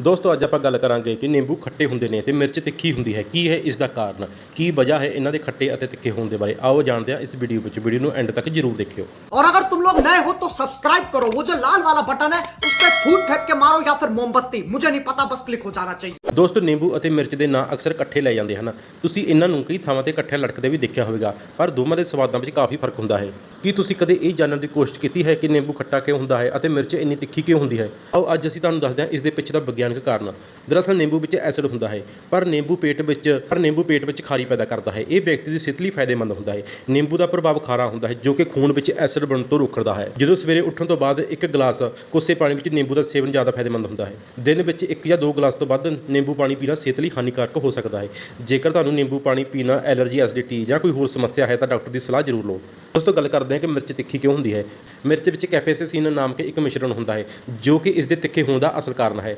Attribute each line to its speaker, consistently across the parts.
Speaker 1: ਦੋਸਤੋ ਅੱਜ ਆਪਾਂ ਗੱਲ ਕਰਾਂਗੇ ਕਿ ਨਿੰਬੂ ਖੱਟੇ ਹੁੰਦੇ ਨੇ ਤੇ ਮਿਰਚ ਤਿੱਖੀ ਹੁੰਦੀ ਹੈ ਕੀ ਹੈ ਇਸ ਦਾ ਕਾਰਨ ਕੀ ਵਜ੍ਹਾ ਹੈ ਇਹਨਾਂ ਦੇ ਖੱਟੇ ਅਤੇ ਤਿੱਖੇ ਹੋਣ ਦੇ ਬਾਰੇ ਆਓ ਜਾਣਦੇ ਹਾਂ ਇਸ ਵੀਡੀਓ ਵਿੱਚ ਵੀਡੀਓ ਨੂੰ ਐਂਡ ਤੱਕ ਜਰੂਰ ਦੇਖਿਓ
Speaker 2: और अगर तुम लोग नए हो तो सब्सक्राइब करो वो जो लाल वाला बटन है उस पर फूट फेंक के मारो या फिर मोमबत्ती मुझे नहीं पता बस क्लिक हो जाना चाहिए
Speaker 1: ਦੋਸਤੋ ਨਿੰਬੂ ਅਤੇ ਮਿਰਚ ਦੇ ਨਾਂ ਅਕਸਰ ਇਕੱਠੇ ਲੈ ਜਾਂਦੇ ਹਨ ਤੁਸੀਂ ਇਹਨਾਂ ਨੂੰ ਕਈ ਥਾਵਾਂ ਤੇ ਇਕੱਠੇ ਲਟਕਦੇ ਵੀ ਦੇਖਿਆ ਹੋਵੇਗਾ ਪਰ ਦੋਵਾਂ ਦੇ ਸਵਾਦਾਂ ਵਿੱਚ ਕਾਫੀ ਫਰਕ ਹੁੰਦਾ ਹੈ ਕੀ ਤੁਸੀਂ ਕਦੇ ਇਹ ਜਾਣਨ ਦੀ ਕੋਸ਼ਿਸ਼ ਕੀਤੀ ਹੈ ਕਿ ਨਿੰਬੂ ਖੱਟਾ ਕਿਉਂ ਹੁੰਦਾ ਹੈ ਅਤੇ ਮਿਰਚ ਇੰਨੀ ਤਿੱਖੀ ਕਿਉਂ ਹੁੰਦੀ ਹੈ ਆਓ ਅੱਜ ਅਸੀਂ ਤੁਹਾਨੂੰ ਦੱਸਦੇ ਹਾਂ ਇਸ ਦੇ ਪਿੱਛੇ ਦਾ ਵਿਗਿਆਨਕ ਕਾਰਨ ਦਰਅਸਲ ਨਿੰਬੂ ਵਿੱਚ ਐਸਿਡ ਹੁੰਦਾ ਹੈ ਪਰ ਨਿੰਬੂ ਪੇਟ ਵਿੱਚ ਪਰ ਨਿੰਬੂ ਪੇਟ ਵਿੱਚ ਖਾਰੀ ਪੈਦਾ ਕਰਦਾ ਹੈ ਇਹ ਵਿਅਕਤੀ ਦੀ ਸਿਹਤ ਲਈ ਫਾਇਦੇਮੰਦ ਹੁੰਦਾ ਹੈ ਨਿੰਬੂ ਦਾ ਪ੍ਰਭਾਵ ਖਾਰਾ ਹੁੰਦਾ ਹੈ ਜੋ ਕਿ ਖੂਨ ਵਿੱਚ ਐਸਿਡ ਬਣਨ ਤੋਂ ਰੋਕਦਾ ਹੈ ਜਦੋਂ ਸਵੇਰੇ ਉੱਠਣ ਤੋਂ ਬਾਅਦ ਇੱਕ ਗਲਾਸ ਕੋਸੇ ਪਾਣੀ ਵਿੱਚ ਨਿੰਬੂ ਦਾ ਸੇਵਨ ਜ਼ਿਆਦਾ ਫਾਇਦੇਮੰਦ ਹੁੰਦਾ ਹੈ। ਦਿਨ ਵਿੱਚ ਇੱਕ ਜਾਂ ਦੋ ਗਲਾਸ ਤੋਂ ਵੱਧ ਨਿੰਬੂ ਪਾਣੀ ਪੀਣਾ ਸਿਹਤ ਲਈ ਹਾਨੀਕਾਰਕ ਹੋ ਸਕਦਾ ਹੈ। ਜੇਕਰ ਤੁਹਾਨੂੰ ਨਿੰਬੂ ਪਾਣੀ ਪੀਣਾ, ਐਲਰਜੀ, ਐਸਿਡਿਟੀ ਜਾਂ ਕੋਈ ਹੋਰ ਸਮੱਸਿਆ ਹੈ ਤਾਂ ਡਾਕਟਰ ਦੀ ਸਲਾਹ ਜ਼ਰੂਰ ਲਓ। ਦੋਸਤੋ, ਗੱਲ ਕਰਦੇ ਹਾਂ ਕਿ ਮਿਰਚ ਤਿੱਖੀ ਕਿਉਂ ਹੁੰਦੀ ਹੈ? ਮਿਰਚ ਵਿੱਚ ਕੈਪੇਸਾਈਸਿਨ ਨਾਮ ਕੇ ਇੱਕ ਮਿਸ਼ਰਣ ਹੁੰਦਾ ਹੈ, ਜੋ ਕਿ ਇਸ ਦੇ ਤਿੱਖੇ ਹੋਣ ਦਾ ਅਸਲ ਕਾਰਨ ਹੈ।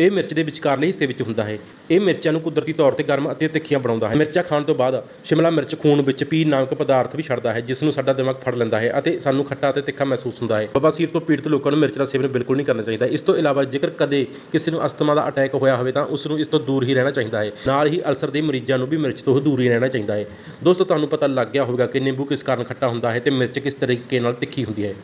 Speaker 1: ਇਹ ਮਿਰਚ ਦੇ ਵਿਚਕਾਰਲੇ ਹਿੱਸੇ ਵਿੱਚ ਹੁੰਦਾ ਹੈ। ਇਹ ਮਿਰਚਾਂ ਨੂੰ ਕੁਦਰਤੀ ਤੌਰ ਤੇ ਗਰਮ ਅਤੇ ਤਿੱਖੀਆਂ ਬਣਾਉਂਦਾ ਹੈ। ਮਿਰਚਾਂ ਖਾਣ ਤੋਂ ਬਾਅਦ ਸ਼ਿਮਲਾ ਮਿਰਚ ਖੂਨ ਵਿੱਚ ਪੀ ਨਾਮਕ ਪਦਾਰਥ ਵੀ ਛੱਡਦਾ ਹੈ, ਜਿਸ ਨੂੰ ਸਾਡਾ ਦਿਮਾਗ ਫੜ ਲੈਂਦਾ ਹੈ ਅਤੇ ਸਾਨੂੰ ਖੱਟਾ ਅਤੇ ਤਿੱਖਾ ਮਹਿਸੂਸ ਹੁੰਦਾ ਹੈ। ਬਵਾਸੀਰ ਤੋਂ ਪੀੜਤ ਲੋਕਾਂ ਨੂੰ ਮਿਰਚ ਦਾ ਸੇਵਨ ਬਿਲਕੁਲ ਨਹੀਂ ਕਰਨਾ ਚਾਹੀਦਾ। ਇਸ ਤੋਂ ਇਲਾਵਾ ਜੇਕਰ ਕਦੇ ਕਿਸੇ ਨੂੰ ਅਸਥਮਾ ਦਾ ਅਟੈਕ ਹੋਇਆ ਹੋਵੇ ਤਾਂ ਉਸ ਨੂੰ ਇਸ ਤੋਂ ਦੂਰ ਹੀ ਰਹਿਣਾ ਚਾਹੀਦਾ ਹੈ। ਨਾਲ ਹੀ ਅਲਸਰ ਦੇ ਮਰੀਜ਼ਾਂ ਨੂੰ ਵੀ ਮਿਰਚ ਤੋਂ ਦੂਰ ਹੀ ਰਹਿਣਾ ਚਾਹੀਦਾ ਹੈ। ਦੋਸਤੋ, ਤੁਹਾਨੂੰ ਪਤਾ ਲੱਗ ਗਿਆ ਹੋਵੇਗਾ ਕਿ ਨਿੰਬੂ ਕਿਸ ਕਾਰਨ ਖੱਟਾ ਹੁੰਦਾ ਹੈ ਤੇ ਮਿਰਚ ਕਿਸ ਤਰੀਕੇ ਨਾਲ ਤਿੱਖੀ ਹੁੰਦੀ ਹੈ।